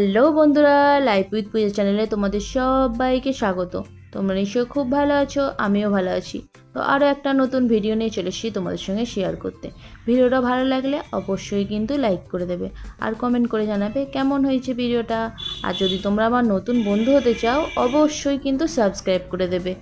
Hello বন্ধুরা life with পূজা চ্যানেলে তোমাদের সবাইকে স্বাগত। তোমরা নিশ্চয়ই খুব ভালো আছো, আমিও ভালো আছি। তো আরও একটা নতুন ভিডিও নিয়ে চলে এসেছি তোমাদের সঙ্গে শেয়ার করতে। ভিডিওটা ভালো লাগলে অবশ্যই কিন্তু লাইক করে দেবে আর কমেন্ট করে জানাবে কেমন হয়েছে ভিডিওটা। আর যদি তোমরা আমার নতুন বন্ধু হতে চাও, অবশ্যই কিন্তু সাবস্ক্রাইব করে দেবে।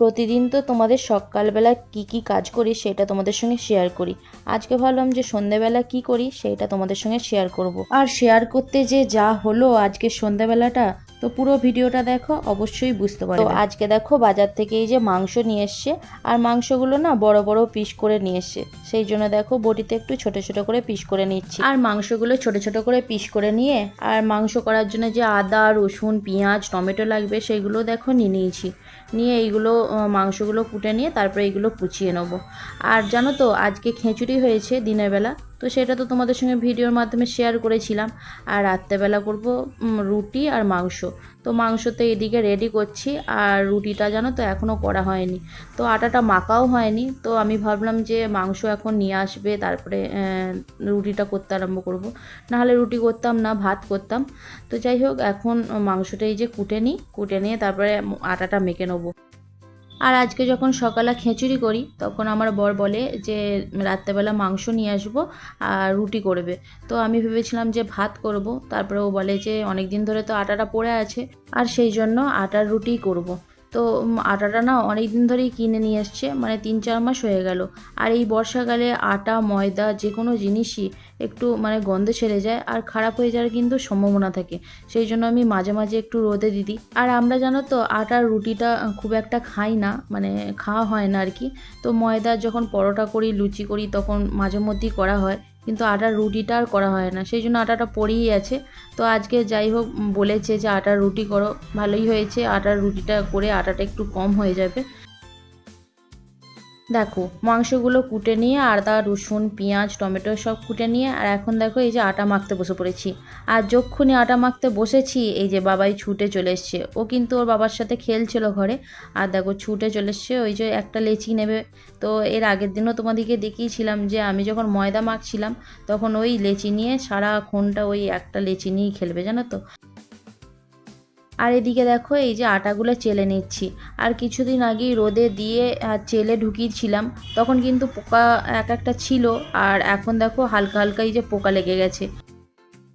প্রতিদিন তো তোমাদের সকালবেলা কি কি কাজ করি সেটা তোমাদের সঙ্গে শেয়ার করি। আজকে ভাবলাম যে সন্ধেবেলা কি করি সেটা তোমাদের সঙ্গে শেয়ার করব। আর শেয়ার করতে যে যা হলো আজকে সন্ধেবেলাটা তো পুরো ভিডিওটা দেখো, অবশ্যই বুঝতে পারো আজকে দেখো বাজার থেকে এই যে মাংস নিয়ে এসছে, আর মাংসগুলো না বড় বড় পিস করে নিয়ে এসছে। সেই জন্য দেখো বটিতে একটু ছোট ছোট করে পিস করে নিচ্ছি। আর মাংসগুলো ছোট ছোট করে পিস করে নিয়ে, আর মাংস করার জন্য যে আদা, রসুন, পেঁয়াজ, টমেটো লাগবে, সেগুলো দেখো নিয়ে নিয়েছি। নিয়ে এইগুলো মাংসগুলো কুটে নিয়ে তারপরে এইগুলো কুচিয়ে নেব। আর জানো তো, আজকে খিচুড়ি হয়েছে দিনের বেলা। তো সেটা তো তোমাদের সঙ্গে ভিডিওর মাধ্যমে শেয়ার করেছিলাম। আর রাত্রেবেলা করব রুটি আর মাংস। তো মাংস তো এদিকে রেডি করছি, আর রুটিটা জানো তো এখনও করা হয়নি। তো আটাটা মাখাও হয়নি, তো আমি ভাবলাম যে মাংস এখন নিয়ে আসবে, তারপরে রুটিটা করতে আরম্ভ করব। নাহলে রুটি করতাম না, ভাত করতাম। তো যাই হোক, এখন মাংসটা এই যে কুটে নিই, কুটে নিয়ে তারপরে আটাটা মেখে নেব। আর আজকে যখন সকালে খিচুড়ি করি, তখন আমার বর বলে যে, রাত্রেবেলা মাংস নিয়ে আসব আর রুটি করবে তো আমি ভেবেছিলাম যে, ভাত করব তারপরে ও বলে যে অনেক দিন ধরে তো আটাটা পড়ে আছে, আর সেই জন্য আটার রুটিই করব। তো আটাটা না অনেক দিন ধরেই কিনে নিয়ে এসছে মানে তিন চার মাস হয়ে গেল। আর এই বর্ষাকালে আটা, ময়দা যে কোনো জিনিসই একটু মানে গন্ধ ছেড়ে যায় আর খারাপ হয়ে যাওয়ার কিন্তু সম্ভাবনা থাকে। সেই জন্য আমি মাঝে মাঝে একটু রোদে দিই। আর আমরা জানো তো, আটার রুটিটা খুব একটা খাই না মানে খাওয়া হয় না আর কি। তো ময়দা যখন পরোটা করি, লুচি করি, তখন মাঝে মধ্যেই করা হয়। কিন্তু আটার রুটিটা আর করা হয় না। সেই জন্য আটাটা পড়েই আছে। তো আজকে যাই হোক বলেছে যে আটার রুটি করো। ভালোই হয়েছে। আটার রুটিটা করে আটাটা একটু কম হয়ে যাবে। দেখো, মাংসগুলো কুটে নিয়ে, আদা, রসুন, পেঁয়াজ, টমেটো সব কুটে নিয়ে, আর এখন দেখো এই যে আটা মাখতে বসে পড়েছি। আর যক্ষুনি আটা মাখতে বসেছি, এই যে বাবাই ছুটে চলে এসছে। ও কিন্তু ওর বাবার সাথে খেলছিল ঘরে। আর দেখো ছুটে চলে এসছে, ওই যে একটা লেচি নেবে। তো এর আগের দিনও তোমাদেরকে দেখিয়েছিলাম যে আমি যখন ময়দা মাখছিলাম, তখন ওই লেচি নিয়ে সারাক্ষণটা ওই একটা লেচি নিয়েই খেলবে, জানো তো? আর এদিকে দেখো, এই যে আটাগুলো চেলে নিচ্ছি। আর কিছুদিন আগেই রোদে দিয়ে চেলে ঢুকিয়েছিলাম। তখন কিন্তু পোকা এক একটা ছিল, আর এখন দেখো হালকা হালকা এই যে পোকা লেগে গেছে।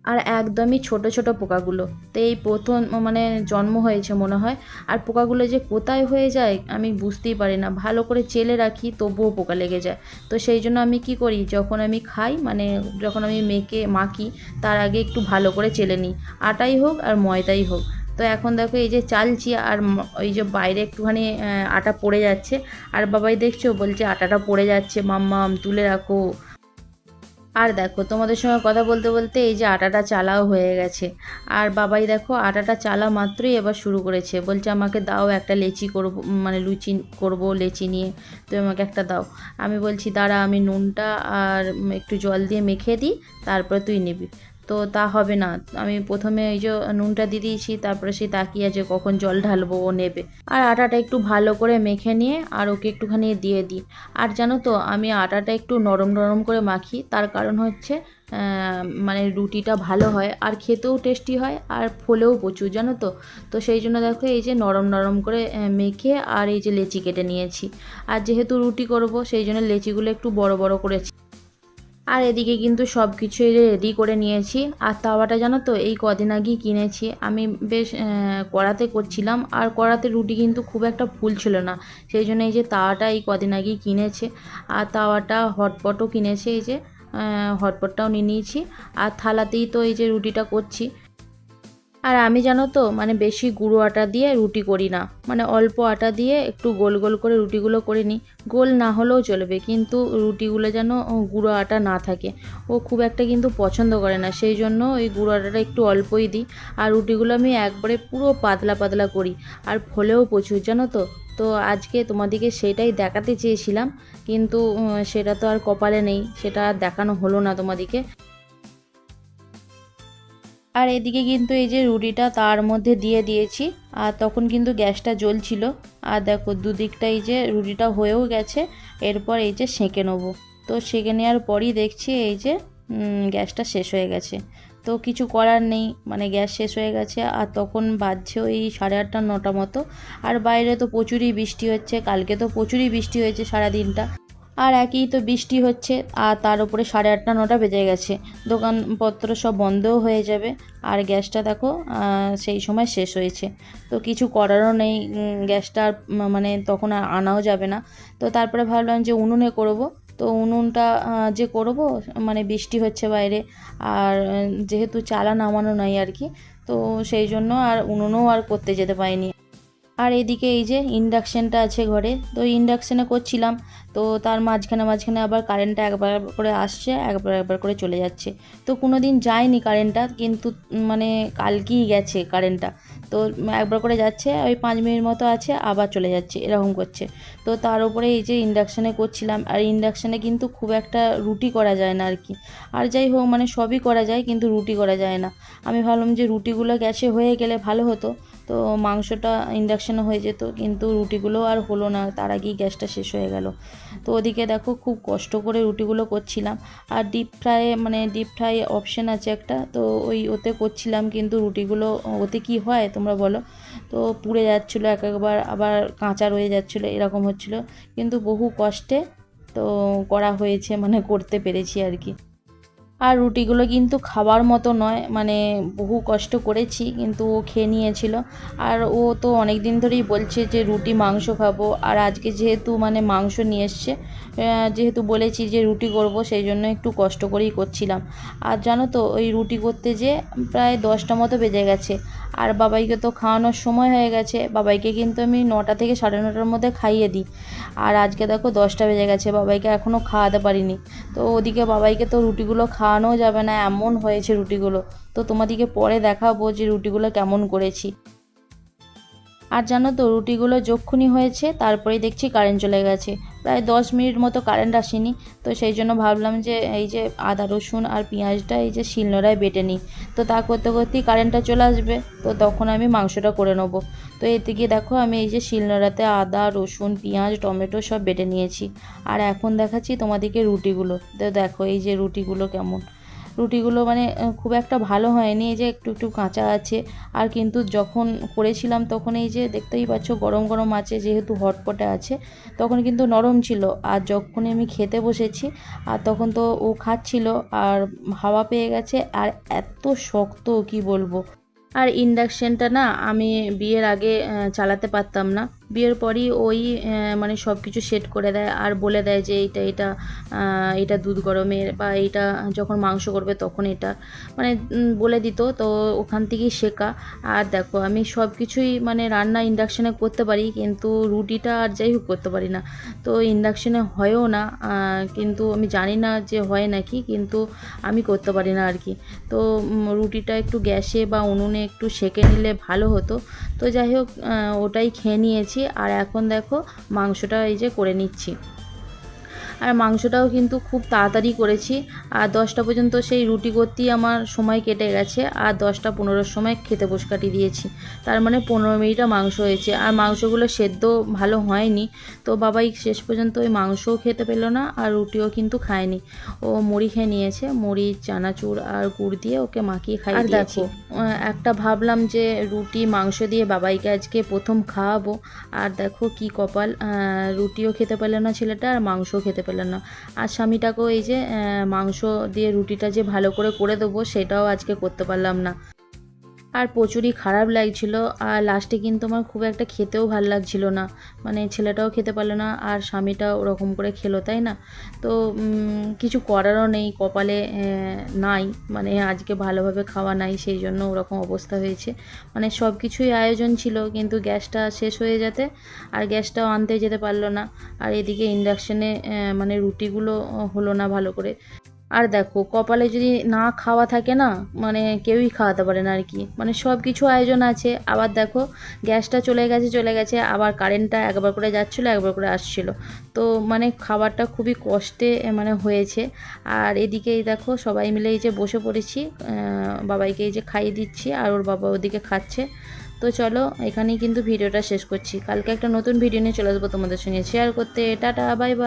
আর একদমই ছোট ছোট পোকাগুলো। তো এই প্রথম মানে জন্ম হয়েছে মনে হয়। আর পোকাগুলো যে কোথায় হয়ে যায় আমি বুঝতেই পারি না। ভালো করে চেলে রাখি, তবুও পোকা লেগে যায়। তো সেই জন্য আমি কি করি, যখন আমি খাই মানে যখন আমি মেখে, মাখি, তার আগে একটু ভালো করে চেলে নিই। আটাই হোক আর ময়দাই হোক। তো এখন দেখো এই যে চালছি আর ওই যে বাইরে একটুখানি আটা পড়ে যাচ্ছে। আর বাবাই দেখছ? বলছে, আটাটা পড়ে যাচ্ছে মাম্মাম তুলে রাখো। আর দেখো, তোমাদের সঙ্গে কথা বলতে বলতে এই যে আটাটা চালাও হয়ে গেছে। আর বাবাই দেখো, আটাটা চালা মাত্রই এবার শুরু করেছে। বলছে, আমাকে দাও একটা লেচি করব মানে লুচি করব, লেচি নিয়ে। তুমি আমাকে একটা দাও। আমি বলছি, দাঁড়া, আমি নুনটা আর একটু জল দিয়ে মেখে দিই, তারপরে তুই নিবি। তো তা হবে না। আমি প্রথমে ওই যে নুনটা দিয়ে দিয়েছি, তারপরে সে তাকিয়ে আছে কখন জল ঢালবো ও নেবে। আর আটাটা একটু ভালো করে মেখে নিয়ে আর ওকে একটুখানি দিয়ে দিই। আর জানো তো, আমি আটাটা একটু নরম নরম করে মাখি, তার কারণ হচ্ছে মানে রুটিটা ভালো হয় আর খেতেও টেস্টি হয় আর ফোলেও প্রচুর, জানো তো। তো সেই জন্য দেখো এই যে নরম নরম করে মেখে আর এই যে লেচি কেটে নিয়েছি। আর যেহেতু রুটি করব, সেই জন্য লেচিগুলো একটু বড় বড় করেছি। আর এদিকে কিন্তু সব কিছুই রেডি করে নিয়েছি। আর তাওয়াটা জানো তো, এই কদিন আগেই কিনেছি। আমি বেশ কড়াতে করছিলাম। আর কড়াতে রুটি কিন্তু খুব একটা ফুল ছিল না। সেই জন্য এই যে তাওয়াটা এই কদিন আগেই কিনেছে। আর তাওয়াটা হটপটও কিনেছে। এই যে হটপটটাও নিয়ে নিয়েছি। আর থালাতেই তো এই যে রুটিটা করছি। আর আমি জানো তো মানে বেশি গুঁড়ো আটা দিয়ে রুটি করি না। মানে অল্প আটা দিয়ে একটু গোল গোল করে রুটিগুলো করে নিই। গোল না হলেও চলবে, কিন্তু রুটিগুলো যেন গুঁড়ো আটা না থাকে। ও খুব একটা কিন্তু পছন্দ করে না, সেই জন্য ওই গুঁড়ো আটাটা একটু অল্পই দিই। আর রুটিগুলো আমি একবারে পুরো পাতলা পাতলা করি, আর ফলেও প্রচুর, জানো তো। তো আজকে তোমাদেরকে সেটাই দেখাতে চেয়েছিলাম, কিন্তু সেটা তো আর কপালে নেই, সেটা আর দেখানো হলো না তোমাদেরকে। আর এদিকে কিন্তু এই যে রুটিটা তার মধ্যে দিয়ে দিয়েছি, আর তখন কিন্তু গ্যাসটা জ্বলছিল। আর দেখো, দুদিকটা এই যে রুটিটা হয়েও গেছে, এরপর এই যে সেঁকে নেব। তো সেঁকে নেওয়ার পরই দেখছি এই যে গ্যাসটা শেষ হয়ে গেছে। তো কিছু করার নেই মানে গ্যাস শেষ হয়ে গেছে, আর তখন বাজছে ওই সাড়ে আটটা, নটা মতো। আর বাইরে তো প্রচুরই বৃষ্টি হচ্ছে, কালকে তো প্রচুরই বৃষ্টি হয়েছে সারা দিনটা আর একই তো বৃষ্টি হচ্ছে, আর তার উপরে সাড়ে আটটা, নটা বেজে গেছে। দোকানপত্র সব বন্ধও হয়ে যাবে। আর গ্যাসটা দেখো সেই সময় শেষ হয়েছে। তো কিছু করারও নেই গ্যাসটা আর মানে তখন আর আনাও যাবে না। তো তারপরে ভাবলাম যে উনুনে করব। তো উনুনটা যে করব মানে বৃষ্টি হচ্ছে বাইরে। আর যেহেতু চালা নামানো নাই আর কি, তো সেই জন্য আর উনুনও আর করতে যেতে পারিনি। আর এদিকে এই যে ইন্ডাকশানটা আছে ঘরে, তো ইন্ডাকশানে করছিলাম, তো তার মাঝখানে মাঝখানে আবার কারেন্টটা একবার করে আসছে, একবার একবার করে চলে যাচ্ছে। তো কোনো দিন যায়নি কারেন্টটা কিন্তু মানে কালকেই গেছে কারেন্টটা তো একবার করে যাচ্ছে, ওই পাঁচ মিনিট মতো আছে, আবার চলে যাচ্ছে, এরকম করছে। তো তার উপরে এই যে ইন্ডাকশানে করছিলাম, আর ইন্ডাকশানে কিন্তু খুব একটা রুটি করা যায় না আর কি। আর যাই হোক মানে সবই করা যায়, কিন্তু রুটি করা যায় না। আমি ভাবলাম যে রুটিগুলো গ্যাসে হয়ে গেলে ভালো হতো। তো মাংসটা ইন্ডাকশানে হয়ে যেত, কিন্তু রুটিগুলো আর হলো না, তার আগেই গ্যাসটা শেষ হয়ে গেল। তো ওদিকে দেখো খুব কষ্ট করে রুটিগুলো করছিলাম, আর ডিপ ফ্রাই মানে ডিপ ফ্রাই অপশান আছে একটা, তো ওই ওতে করছিলাম, কিন্তু রুটিগুলো ওতে কি হয় তোমরা বলো? তো পুড়ে যাচ্ছিল, এক একবার আবার কাঁচা রয়ে যাচ্ছিল, এরকম হচ্ছিল, কিন্তু বহু কষ্টে তো করা হয়েছে মানে করতে পেরেছি আর কি। আর রুটিগুলো কিন্তু খাবার মতো নয় মানে বহু কষ্ট করেছি, কিন্তু ও খেয়ে নিয়েছিল। আর ও তো অনেক দিন ধরেই বলছে যে, রুটি, মাংস খাব। আর আজকে যেহেতু মানে মাংস নিয়ে এসছে যেহেতু বলেছি যে, রুটি করব, সেই জন্য একটু কষ্ট করেই করছিলাম। আর জানো তো, ওই রুটি করতে যে, প্রায় দশটা মতো বেজে গেছে। আর বাবাইকে তো খাওয়ানোর সময় হয়ে গেছে। বাবাইকে কিন্তু আমি নটা থেকে সাড়ে নটার মধ্যে খাইয়ে দিই। আর আজকে দেখো দশটা বেজে গেছে, বাবাইকে এখনও খাওয়াতে পারিনি। তো ওদিকে বাবাইকে তো রুটিগুলো খাওয়ানোও যাবে না, এমন হয়েছে রুটিগুলো। তো তোমাদেরকে পরে দেখাবো যে রুটিগুলো কেমন করেছি। আর জানো তো, রুটিগুলো যক্ষুনি হয়েছে, তারপরেই দেখছি কারেন্ট চলে গেছে। প্রায় দশ মিনিট মতো কারেন্ট আসেনি। তো সেই জন্য ভাবলাম যে এই যে আদা, রসুন আর পেঁয়াজটা এই যে শিলনোড়ায় বেটে নিই। তো তা করতে করতেই কারেন্টটা চলে আসবে। তো তখন আমি মাংসটা করে নেব। তো এতে গিয়ে দেখো আমি এই যে শিলনোড়াতে আদা, রসুন, পেঁয়াজ, টমেটো সব বেটে নিয়েছি। আর এখন দেখাচ্ছি তোমাদেরকে রুটিগুলো। তো দেখো এই যে রুটিগুলো কেমন। রুটিগুলো মানে খুব একটা ভালো হয়নি, এই যে একটু একটু কাঁচা আছে। আর কিন্তু যখন করেছিলাম তখন এই যে দেখতেই পাচ্ছ গরম গরম আছে, যেহেতু হটপটে আছে, তখন কিন্তু নরম ছিল। আর যখনই আমি খেতে বসেছি, আর তখন তো ও খাচ্ছিল, আর হাওয়া পেয়ে গেছে, আর এত শক্ত কি বলব। আর ইন্ডাকশানটা না আমি বিয়ের আগে চালাতে পারতাম না। বিয়ের পরই ওই মানে সব কিছু সেট করে দেয় আর বলে দেয় যে এইটা এটা এটা দুধ গরমের বা এইটা যখন মাংস করবে তখন এটা। মানে বলে দিত। তো ওখান থেকেই শেখা। আর দেখো, আমি সব কিছুই মানে রান্না ইন্ডাকশানে করতে পারি, কিন্তু রুটিটা আর যাই হোক করতে পারি না। তো ইন্ডাকশানে হয়ও না কিন্তু আমি জানি না যে হয় নাকি, কিন্তু আমি করতে পারি না আর কি। তো রুটিটা একটু গ্যাসে বা উনুনে একটু সেঁকে নিলে ভালো হতো। তো যাই হোক ওটাই খেয়ে নিয়েছি। আর এখন দেখো মাংসটা এই যে করে নিচ্ছি। আর মাংসটাও কিন্তু খুব তাড়াতাড়ি করেছি। আর দশটা পর্যন্ত সেই রুটি করতেই আমার সময় কেটে গেছে। আর দশটা পনেরোর সময় খেতে বস কাটিয়ে দিয়েছি। তার মানে পনেরো মিনিটে মাংস হয়েছে। আর মাংসগুলো সেদ্ধ ভালো হয়নি। তো বাবাই শেষ পর্যন্ত ওই মাংসও খেতে পেল না আর রুটিও কিন্তু খায়নি। ও মুড়ি খেয়ে নিয়েছে। মুড়ি চানাচুর আর গুড় দিয়ে ওকে মাখিয়ে খাইয়ে দিয়েছি। একটা ভাবলাম যে রুটি মাংস দিয়ে বাবাইকে আজকে প্রথম খাওয়াবো। আর দেখো কি কপাল। রুটিও খেতে পেল না ছেলেটা আর মাংসও খেতে পেলাম না। আর স্বামীটাকেও এই যে মাংস দিয়ে রুটিটা যে ভালো করে করে দেবো, সেটাও আজকে করতে পারলাম না। আর প্রচুরই খারাপ লাগছিল। আর লাস্টে কিন্তু আমার খুব একটা খেতেও ভালো লাগছিল না। মানে ছেলেটাও খেতে পারল না, আর স্বামীটাও ওরকম করে খেলো, তাই না? তো কিছু করারও নেই, কপালে নাই। মানে আজকে ভালোভাবে খাওয়া নাই, সেই জন্য ওরকম অবস্থা হয়েছে। মানে সব কিছুই আয়োজন ছিল, কিন্তু গ্যাসটা শেষ হয়ে যেতে আর গ্যাসটাও আনতে যেতে পারল না। আর এদিকে ইন্ডাকশানে মানে রুটিগুলো হলো না ভালো করে। আর দেখো, কপালে যদি না খাওয়া থাকে না মানে কেউই খাওয়াতে পারে না আর কি। মানে সব কিছু আয়োজন আছে। আবার দেখো, গ্যাসটা চলে গেছে চলে গেছে, আবার কারেন্টটা একবার করে যাচ্ছিল, একবার করে আসছিল। তো মানে খাবারটা খুবই কষ্টে মানে হয়েছে। আর এদিকেই দেখো, সবাই মিলে এই যে বসে পড়েছি বাবাইকে এই যে খাইয়ে দিচ্ছি, আর ওর বাবা ওদিকে খাচ্ছে। তো চলো, এখানেই কিন্তু ভিডিওটা শেষ করছি। কালকে একটা নতুন ভিডিও নিয়ে চলে আসব তোমাদের সঙ্গে। শেয়ার করতে, টাটা বাই বাই